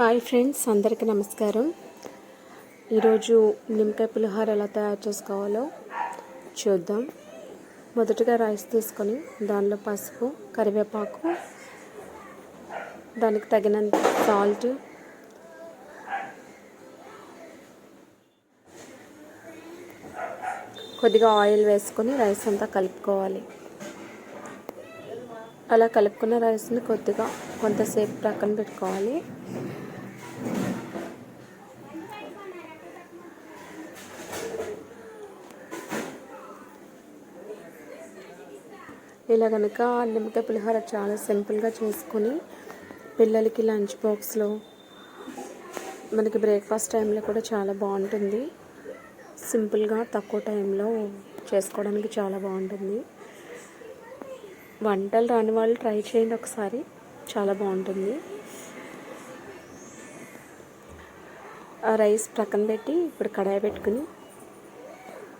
Hi friends అందరికీ నమస్కారం. ఈరోజు నిమ్మకాయ పులిహోర ఎలా తయారు చేసుకోవాలో చూద్దాం. మొదటగా రైస్ తీసుకొని దానిలో పసుపు కరివేపాకు దానికి తగినంత సాల్ట్ కొద్దిగా ఆయిల్ వేసుకొని రైస్ అంతా కలుపుకోవాలి. అలా కలుపుకున్న రైస్ని కొద్దిగా కొంతసేపు ప్రక్కన పెట్టుకోవాలి. ఇలా కనుక నిమ్మకాయ పులిహోర చాలా సింపుల్గా చేసుకొని పిల్లలకి లంచ్ బాక్స్లో మనకి బ్రేక్ఫాస్ట్ టైంలో కూడా చాలా బాగుంటుంది. సింపుల్గా తక్కువ టైంలో చేసుకోవడానికి చాలా బాగుంటుంది. వంటలు రాని వాళ్ళు ట్రై చేయండి ఒకసారి. చాలా బాగుంటుంది. ఆ రైస్ ప్రక్కన పెట్టి ఇప్పుడు కడాయి పెట్టుకుని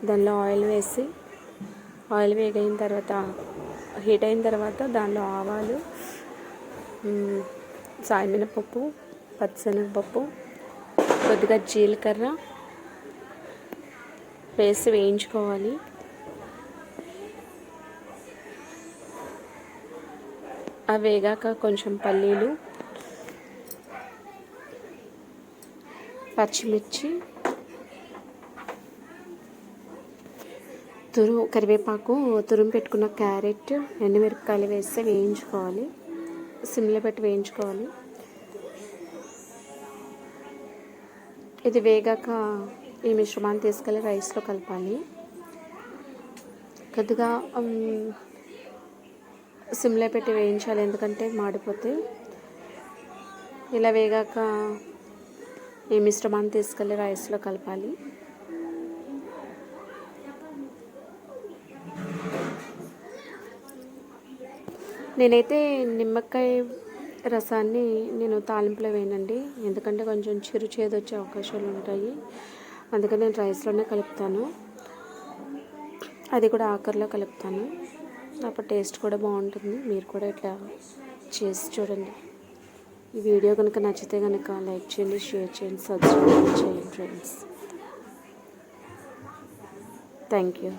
దానిలో ఆయిల్ వేసి ఆయిల్ వేగైన తర్వాత హీట్ అయిన తర్వాత దానిలో ఆవాలు సాయమినపప్పు పచ్చిశనగపప్పు కొద్దిగా జీలకర్ర వేసి వేయించుకోవాలి. అవి వేగాక కొంచెం పల్లీలు పచ్చిమిర్చి తురు కరివేపాకు తురుము పెట్టుకున్న క్యారెట్ ఎండుమిరపకాయలు వేస్తే వేయించుకోవాలి. సిమ్లో పెట్టి వేయించుకోవాలి. ఇది వేగాక ఈ మిశ్రమాన్ని తీసుకెళ్ళి రైస్లో కలపాలి. కొద్దిగా సిమ్లో పెట్టి వేయించాలి ఎందుకంటే మాడిపోతే. ఇలా వేగాక ఈ మిశ్రమాన్ని తీసుకెళ్ళి రైస్లో కలపాలి. నేనైతే నిమ్మకాయ రసాన్ని నేను తాలింపులో వేయనండి. ఎందుకంటే కొంచెం చిరు చేదు వచ్చే అవకాశాలు ఉంటాయి. అందుకని నేను రైస్లోనే కలుపుతాను. అది కూడా ఆఖరిలో కలుపుతాను. అప్పుడు టేస్ట్ కూడా బాగుంటుంది. మీరు కూడా ఇట్లా చేసి చూడండి. ఈ వీడియో కనుక నచ్చితే కనుక లైక్ చేయండి షేర్ చేయండి సబ్స్క్రైబ్ చేయండి ఫ్రెండ్స్ థ్యాంక్ యూ